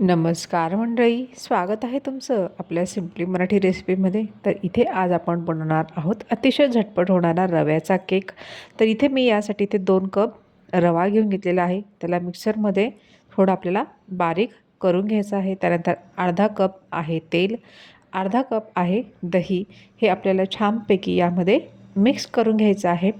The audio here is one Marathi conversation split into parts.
नमस्कार मंडळी स्वागत आहे तुमचं आपल्या सिम्पली मराठी रेसिपीमध्ये तर इथे आज आपण बनवणार आहोत अतिशय झटपट होणारा रव्याचा केक तर इथे मी यासाठी इथे दोन कप रवा घेऊन घेतलेला आहे. त्याला मिक्सरमध्ये थोडं आपल्याला बारीक करून घ्यायचं आहे. त्यानंतर अर्धा कप आहे तेल अर्धा कप आहे दही. हे आपल्याला छानपैकी यामध्ये मिक्स करून घ्यायचं आहे.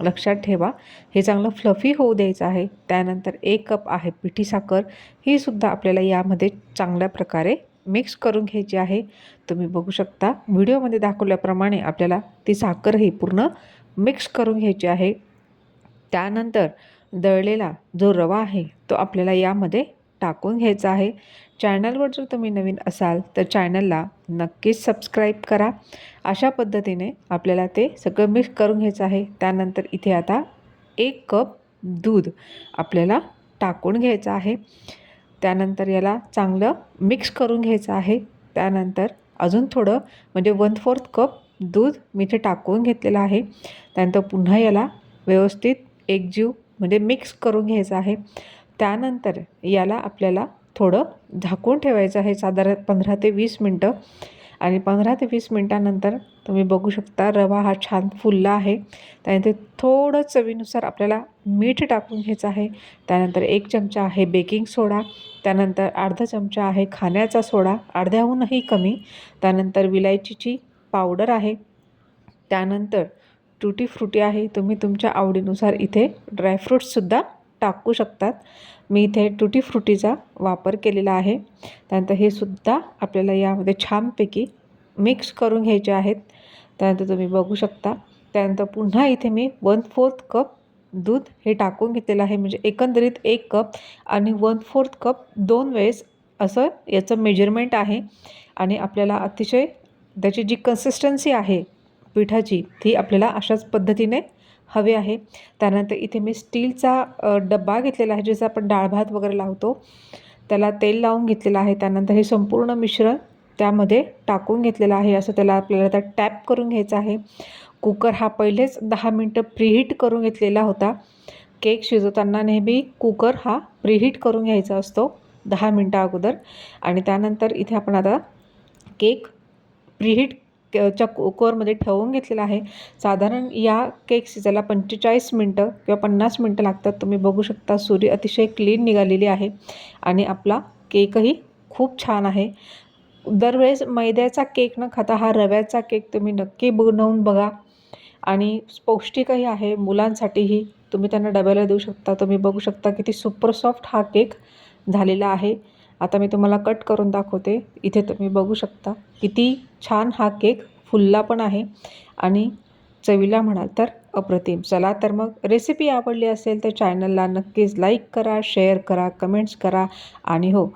लक्षात ठेवा. हे चांगलं फ्लफी होऊ द्यायचं आहे. त्यानंतर एक कप आहे पिठी साखर. ही सुद्धा आपल्याला यामध्ये चांगल्या प्रकारे मिक्स करून घ्यायची आहे. तुम्ही बघू शकता व्हिडिओमध्ये दाखवल्याप्रमाणे आपल्याला ती साखरही पूर्ण मिक्स करून घ्यायची आहे. त्यानंतर दळलेला जो रवा आहे तो आपल्याला यामध्ये टाकून घ्यायचा आहे. चॅनलवर जर तुम्ही नवीन असाल तर चॅनलला नक्कीच सबस्क्राईब करा. अशा पद्धतीने आपल्याला ते सगळं मिक्स करून घ्यायचं आहे. त्यानंतर इथे आता एक कप दूध आपल्याला टाकून घ्यायचं आहे. त्यानंतर याला चांगलं मिक्स करून घ्यायचं आहे. त्यानंतर अजून थोडं म्हणजे वन फोर्थ कप दूध मी इथे टाकून घेतलेलं आहे. त्यानंतर पुन्हा याला व्यवस्थित एकजीव म्हणजे मिक्स करून घ्यायचं आहे. त्यानंतर याला आपल्याला थोडं झाकून ठेवायचं आहे. साधारण पंधरा ते वीस मिनटं. आणि पंधरा ते वीस मिनटानंतर तुम्ही बघू शकता रवा हा छान फुलला आहे. त्यानंतर थोडं चवीनुसार आपल्याला मीठ टाकून घ्यायचं आहे. त्यानंतर एक चमचा आहे बेकिंग सोडा. त्यानंतर अर्धा चमचा आहे खाण्याचा सोडा. अर्ध्याहूनही कमी. त्यानंतर विलायचीची पावडर आहे. त्यानंतर टुटी फ्रुटी आहे. तुम्ही तुमच्या आवडीनुसार इथे ड्रायफ्रूट्ससुद्धा टाकू शकतात. मी इथे टुटी फ्रुटीचा वापर केलेला आहे. त्यानंतर हे सुद्धा आपल्याला यामध्ये छानपैकी मिक्स करून घ्यायचे आहेत. त्यानंतर तुम्ही बघू शकता. त्यानंतर पुन्हा इथे मी वन फोर्थ कप दूध हे टाकून घेतलेलं आहे. म्हणजे एकंदरीत एक कप आणि वन फोर्थ कप दोन वेळेस असं याचं मेजरमेंट आहे. आणि आपल्याला अतिशय त्याची जी कन्सिस्टन्सी आहे पिठाची ती आपल्याला अशाच पद्धतीने हवे आहे. त्यानंतर इथे मी स्टीलचा डब्बा घेतलेला आहे ज्याचा आपण डाळ भात वगैरे लावतो. त्याला तेल लावून घेतलेलं आहे. त्यानंतर हे संपूर्ण मिश्रण त्यामध्ये टाकून घेतलेलं आहे. असं त्याला आपल्याला आता टॅप करून घ्यायचं आहे. कुकर हा पहिलेच दहा मिनटं प्रीहीट करून घेतलेला होता. केक शिजवताना नेहमी कुकर हा प्रीहीट करून घ्यायचा असतो दहा मिनटं अगोदर. आणि त्यानंतर इथे आपण आता केक प्रीहीट च्या कुकरमध्ये ठेवून घेतलेला आहे. साधारण या केक शिजायला पंचेचाळीस मिनटं किंवा पन्नास मिनटं लागतात तुम्ही बघू शकता सुरी अतिशय क्लीन निघालेली आहे आणि आपला केकही खूप छान आहे. दरवेळेस मैद्याचा केक न खाता हा रव्याचा केक तुम्ही नक्की बनवून बघा आणि पौष्टिकही आहे. मुलांसाठीही तुम्ही त्यांना डब्याला देऊ शकता. तुम्ही बघू शकता किती सुपर सॉफ्ट हा केक झालेला आहे. आता मी तुम्हाला कट करून दाखवते. इथे तुम्ही बघू शकता. किती छान हा केक फुलला पण आहे. आणि चवीला म्हणाल तर अप्रतिम. चला तर मग रेसिपी आवडली असेल तर चॅनलला नक्कीच लाईक करा शेअर करा कमेंट्स करा. आणि हो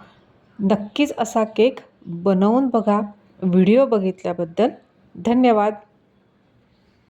नक्कीच असा केक बनवून बघा. व्हिडिओ बघितल्याबद्दल धन्यवाद.